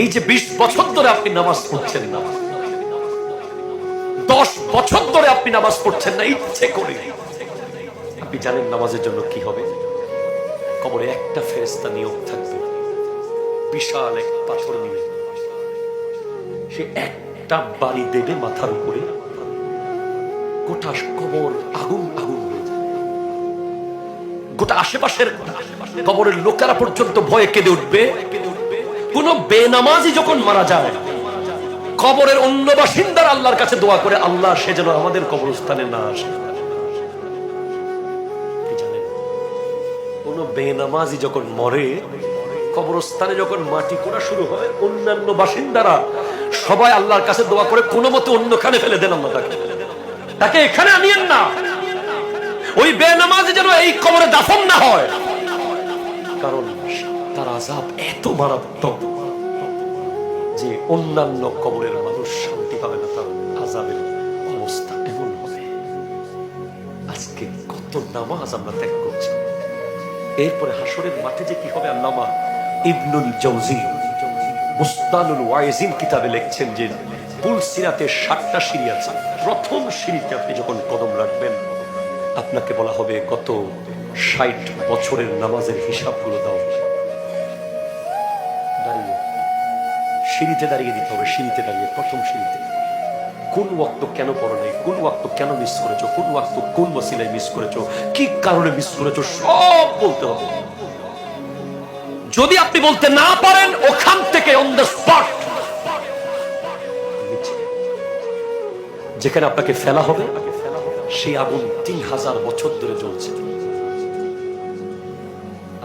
এই যে বিশ বছর ধরে আপনি নামাজ পড়ছেন না, দশ বছর ধরে আপনি নামাজ পড়ছেন না, ইচ্ছে করে। আপনি জানেন নামাজের জন্য কি হবে? কবরে একটা ফেরেস্তা নিয়োগ থাকবে। বিশাল এক পাথর নিয়ে। সে একটা বাড়ি দেবে মাথার উপরে। গোটা কবর আগুন আগুন গোটা আশেপাশের কবরের লোকেরা পর্যন্ত ভয়ে কেঁদে উঠবে। কোন বেনামাজি যখন মারা যায়, কবরের অন্য বাসিন্দার আল্লাহর কাছে দোয়া করে, আল্লাহ সে যেন আমাদের কবরস্থানে না আসে? কোন বেনামাজি যখন মরে, কবরস্থানে যখন মাটি কোড়া শুরু হয়, অন্যান্য বাসিন্দারা সবাই আল্লাহর কাছে দোয়া করে, কোনো মতে অন্যখানে ফেলে দেন আল্লাহ তাকে। তাকে এখানে আনিয়েন না। ওই বেনামাজি যেন এই কবরে দাফন না হয়। কারণ তার আজাব, এত মারাত্মক। যে অন্যান্য কবরের মানুষ শান্তি পাবে না, তার আজাবের অবস্থা এমন হবে। আজকে কত নামাজ আমরা ত্যাগ করছি। এরপরে হাসরের মাঠে যে কি হবে আল্লামা ইবনুল জৌজি মুস্তানুল ওয়াইজিন কিতাবে লিখছেন যে পুল সিরাতে ষাটটা সিঁড়ি আছে। প্রথম সিঁড়িতে আপনি যখন কদম রাখবেন, আপনাকে বলা হবে কত ষাট বছরের নামাজের হিসাবগুলো দাও। দাঁড়িয়ে। সিঁড়িতে দাঁড়িয়ে দিতে হবে, সিঁড়িতে দাঁড়িয়ে, প্রথম সিঁড়িতে। কোন ওয়াক্ত কেন পড়ো নাই? কোন ওয়াক্ত কেন মিস করেছ? কোন ওয়াক্ত কোন ওসিলায় মিস করেছ? কি কারণে মিস করেছ? সব বলতে হবে। যদি আপনি বলতে না পারেন, ওখান থেকে অন দ্য স্পট যেখানে আপনাকে ফেলা হবে সেই আগুন তিন হাজার বছর ধরে জ্বলছে।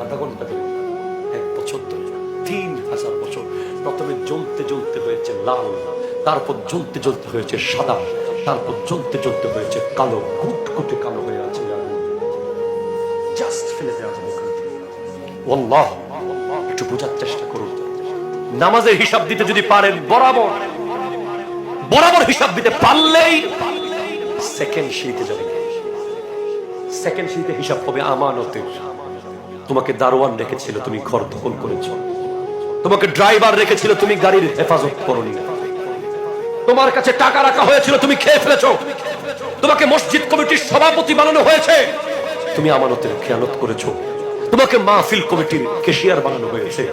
আধা ঘণ্টা এক বছর ধরে, তিন হাজার বছর প্রথমে জ্বলতে জ্বলতে হয়েছে লাল, তারপর জ্বলতে জ্বলতে হয়েছে সাদা, তারপর জ্বলতে জ্বলতে হয়েছে কালো, কুটকুটে কালো হয়ে আছে জাস্ট ফেলে দেওয়া যাবে একটু বোঝার চেষ্টা করুন। নামাজের হিসাব দিতে যদি পারেন, বরাবর। বরাবর হিসাব দিতে পারলেই সেকেন্ড সিঁড়িতে যাবে। সেকেন্ড সিঁড়িতে হিসাব হবে আমানতের। তোমাকে দারোয়ান রেখেছিল, তুমি ঘর দখল করেছ। তোমাকে ড্রাইভার রেখেছিল, তুমি গাড়ির হেফাজত করনি। তোমার কাছে টাকা রাখা হয়েছিল, তুমি খেয়ে ফেলেছো। তোমাকে মসজিদ কমিটির সভাপতি বানানো হয়েছে। তুমি আমানতের খেয়ালত করেছ। তোমাকে মাহফিল কমিটির কেশিয়ার বানানো হয়েছে।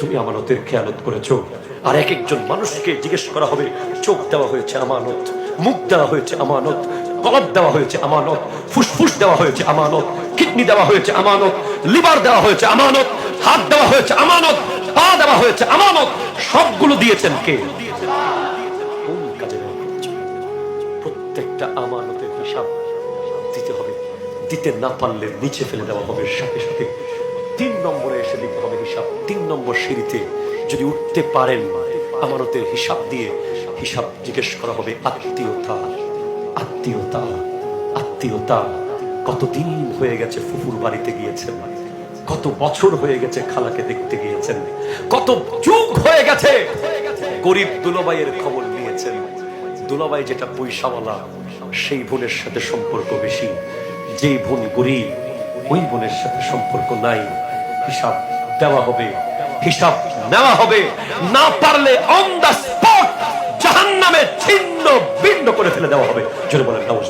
তুমি আমানতের খেয়ালত করেছ। আর এক একজন মানুষকে জিজ্ঞেস করা হবে, চোখ দেওয়া হয়েছে আমানত, মুখ দেওয়া হয়েছে আমানত কলব দেওয়া হয়েছে আমানত, ফুসফুস দেওয়া হয়েছে আমানত, কিডনি দেওয়া হয়েছে আমানত, লিভার দেওয়া হয়েছে আমানত, হাত দেওয়া হয়েছে আমানত, পা দেওয়া হয়েছে আমানত, সবগুলো দিয়েছেন কে? প্রত্যেকটা আমানতের হিসাব দিতে হবে। দিতে না পারলে নিচে ফেলে দেওয়া হবে সাথে সাথে। তিন নম্বরে এসে দিতে হবে হিসাব। তিন নম্বর সিঁড়িতে যদি উঠতে পারেন, আমানতের হিসাব দিয়ে হিসাব জিজ্ঞেস করা হবে আত্মীয়তা আত্মীয়তা আত্মীয়তা। কতদিন হয়ে গেছে ফুফুর বাড়িতে গিয়েছেন? কত বছর হয়ে গেছে খালাকে দেখতে গিয়েছেন? কত যুগ হয়ে গেছে গরিব দুলাবাইয়ের খবর নিয়েছেন। দুলাবাই যেটা পয়সাওয়ালা, সেই বোনের সাথে সম্পর্ক বেশি। যেই বোন গরিব, ওই বোনের সাথে সম্পর্ক নাই। হিসাব দেওয়া হবে, হিসাব নেওয়া হবে। না পারলে অন দা স্পট জাহান্নামে ছিন্ন ভিন্ন করে ফেলে দেওয়া হবে। জোরে বলেন নওয়াজ